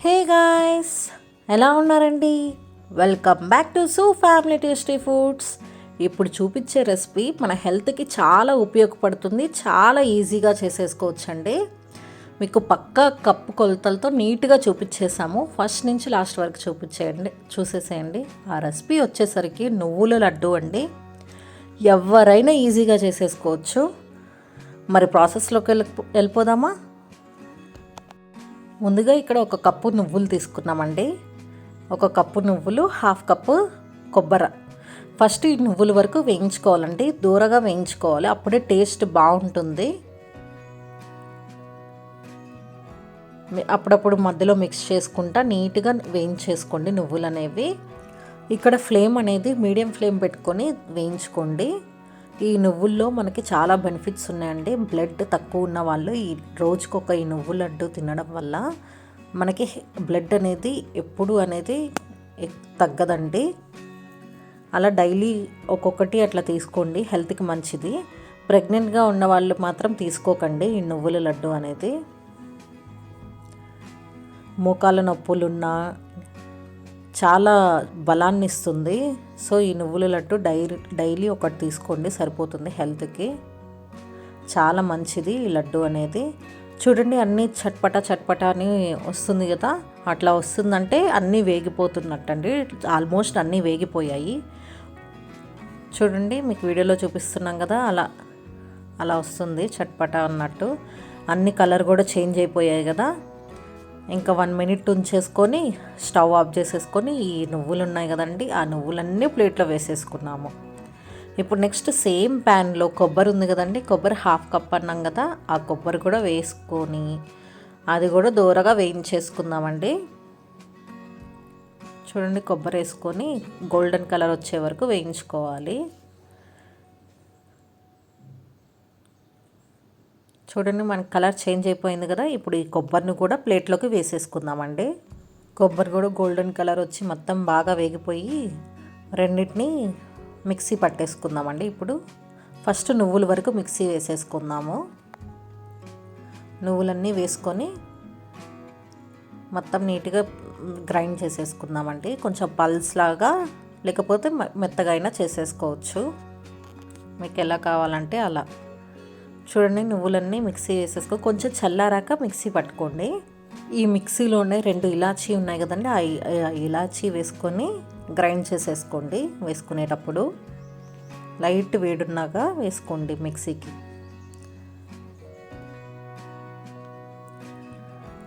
హే guys ఎలా ఉన్నారండి? Welcome back to సూ ఫ్యామిలీ టేస్టీ ఫుడ్స్. ఇప్పుడు చూపించే రెసిపీ మన హెల్త్కి చాలా ఉపయోగపడుతుంది చాలా ఈజీగా చేసేసుకోవచ్చండి. మీకు పక్క కప్పు కొలతలతో నీట్గా చూపించేసాము. ఫస్ట్ నుంచి లాస్ట్ వరకు చూపించేయండి చూసేసేయండి. ఆ రెసిపీ వచ్చేసరికి నువ్వుల లడ్డు అండి. ఎవరైనా ఈజీగా చేసేసుకోవచ్చు. మరి ప్రాసెస్లోకి వెళ్ళి వెళ్ళిపోదామా? ముందుగా ఇక్కడ ఒక కప్పు నువ్వులు తీసుకున్నామండి. ఒక కప్పు నువ్వులు హాఫ్ కప్పు కొబ్బరి. ఫస్ట్ ఈ నువ్వుల వరకు వేయించుకోవాలండి. దూరగా వేయించుకోవాలి. అప్పుడే టేస్ట్ బాగుంటుంది. అప్పుడప్పుడు మధ్యలో మిక్స్ చేసుకుంటా నీట్గా వేయించేసుకోండి నువ్వులు అనేవి ఇక్కడ ఫ్లేమ్ అనేది మీడియం ఫ్లేమ్ పెట్టుకొని వేయించుకోండి. ఈ నువ్వుల్లో మనకి చాలా బెనిఫిట్స్ ఉన్నాయండి. బ్లడ్ తక్కువ ఉన్న వాళ్ళు ఈ రోజుకొక ఈ నువ్వు లడ్డు తినడం వల్ల మనకి బ్లడ్ అనేది ఎప్పుడు అనేది తగ్గదండి. అలా డైలీ ఒక్కొక్కటి అట్లా తీసుకోండి. హెల్త్కి మంచిది. ప్రెగ్నెంట్గా ఉన్న వాళ్ళు మాత్రం తీసుకోకండి ఈ నువ్వుల లడ్డు అనేది. మోకాల నొప్పులున్నా చాలా బలాన్ని ఇస్తుంది సో ఈ నువ్వుల లడ్డు డైలీ డైలీ ఒకటి తీసుకోండి సరిపోతుంది హెల్త్కి. చాలా మంచిది ఈ లడ్డు అనేది. చూడండి అన్నీ చట్పట చట్పట అని వస్తుంది కదా? అట్లా వస్తుందంటే అన్నీ వేగిపోతున్నట్టండి. ఆల్మోస్ట్ అన్నీ వేగిపోయాయి. చూడండి మీకు వీడియోలో చూపిస్తున్నాం కదా అలా అలా వస్తుంది చట్పట అన్నట్టు. అన్ని కలర్ కూడా చేంజ్ అయిపోయాయి కదా? ఇంకా వన్ మినిట్ ఉంచేసుకొని స్టవ్ ఆఫ్ చేసేసుకొని ఈ నువ్వులు ఉన్నాయి కదండి ఆ నువ్వులన్నీ ప్లేట్లో వేసేసుకున్నాము. ఇప్పుడు నెక్స్ట్ సేమ్ ప్యాన్లో కొబ్బరి ఉంది కదండి కొబ్బరి హాఫ్ కప్ అన్నాం కదా ఆ కొబ్బరి కూడా వేసుకొని అది కూడా దూరగా వేయించేసుకుందామండి. చూడండి కొబ్బరి వేసుకొని గోల్డెన్ కలర్ వచ్చే వరకు వేయించుకోవాలి. చూడండి మన కలర్ చేంజ్ అయిపోయింది కదా. ఇప్పుడు ఈ కొబ్బరిని కూడా ప్లేట్లోకి వేసేసుకుందామండి. కొబ్బరి కూడా గోల్డెన్ కలర్ వచ్చి మొత్తం బాగా వేగిపోయి రెండింటిని మిక్సీ పట్టేసుకుందామండి ఇప్పుడు. ఫస్ట్ నువ్వుల వరకు మిక్సీ వేసేసుకుందాము. నువ్వులన్నీ వేసుకొని మొత్తం నీట్గా గ్రైండ్ చేసేసుకుందామండి. కొంచెం పల్స్ లాగా లేకపోతే మె- మెత్తగా అయినా చేసేసుకోవచ్చు. మీకు ఎలా కావాలంటే అలా. చూడండి నువ్వులన్నీ మిక్సీ వేసేసుకో. కొంచెం చల్లారాక మిక్సీ పట్టుకోండి. ఈ మిక్సీలోనే రెండు ఇలాచీ ఉన్నాయి కదండి ఆ ఆ ఇలాచీ వేసుకొని గ్రైండ్ చేసేసుకోండి వేసుకునేటప్పుడు. లైట్ వేడున్నాక వేసుకోండి మిక్సీకి.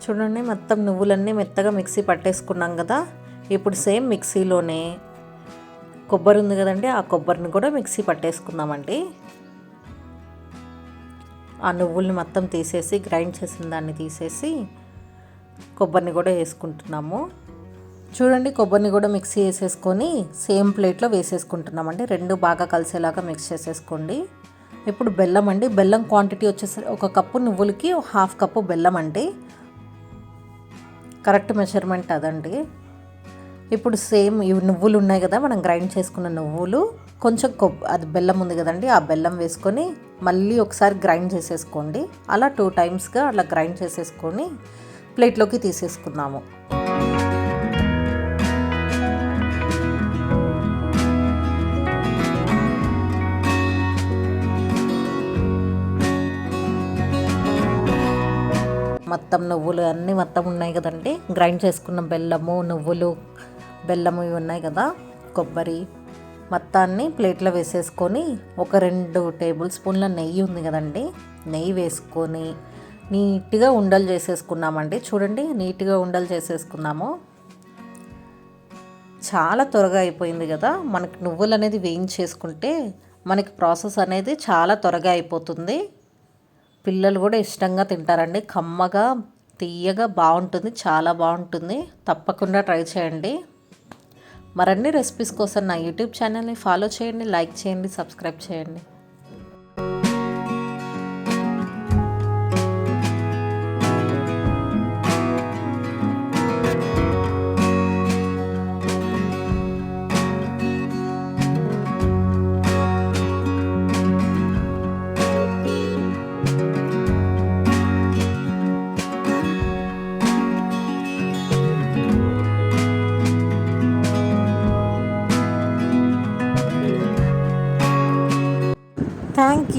చూడండి మొత్తం నువ్వులన్నీ మెత్తగా మిక్సీ పట్టేసుకున్నాం కదా. ఇప్పుడు సేమ్ మిక్సీలోనే కొబ్బరి ఉంది కదండి ఆ కొబ్బరిని కూడా మిక్సీ పట్టేసుకుందామండి. ఆ నువ్వుల్ని మొత్తం తీసేసి గ్రైండ్ చేసిన దాన్ని తీసేసి కొబ్బరిని కూడా వేసుకుంటున్నాము. చూడండి కొబ్బరిని కూడా మిక్సీ వేసేసుకొని సేమ్ ప్లేట్లో వేసేసుకుంటున్నామండి. రెండు బాగా కలిసేలాగా మిక్స్ చేసేసుకోండి. ఇప్పుడు బెల్లం అండి. బెల్లం క్వాంటిటీ వచ్చేసరి ఒక కప్పు నువ్వులకి హాఫ్ కప్పు బెల్లం అండి. కరెక్ట్ మెజర్మెంట్ అదండి. ఇప్పుడు సేమ్ ఇవి నువ్వులు ఉన్నాయి కదా మనం గ్రైండ్ చేసుకున్న నువ్వులు. కొంచెం కొబ్బ అది బెల్లం ఉంది కదండి ఆ బెల్లం వేసుకొని మళ్ళీ ఒకసారి గ్రైండ్ చేసేసుకోండి. అలా టూ టైమ్స్గా అలా గ్రైండ్ చేసేసుకొని ప్లేట్లోకి తీసేసుకున్నాము. మొత్తం నువ్వులు అన్నీ మొత్తం ఉన్నాయి కదండి. గ్రైండ్ చేసుకున్న బెల్లము నువ్వులు బెల్లము ఇవి ఉన్నాయి కదా కొబ్బరి మొత్తాన్ని ప్లేట్లో వేసేసుకొని ఒక రెండు టేబుల్ స్పూన్ల నెయ్యి ఉంది కదండి. నెయ్యి వేసుకొని నీట్గా ఉండలు చేసేసుకున్నామండి. చూడండి నీట్గా ఉండలు చేసేసుకున్నాము. చాలా త్వరగా అయిపోయింది కదా. మనకి నువ్వులు అనేది వేయించేసుకుంటే మనకి ప్రాసెస్ అనేది చాలా త్వరగా అయిపోతుంది. పిల్లలు కూడా ఇష్టంగా తింటారండి. కమ్మగా తీయగా బాగుంటుంది చాలా బాగుంటుంది. తప్పకుండా ట్రై చేయండి. మరిన్ని రెసిపీస్ కోసం నా యూట్యూబ్ ఛానల్ని ఫాలో చేయండి లైక్ చేయండి సబ్స్క్రైబ్ చేయండి.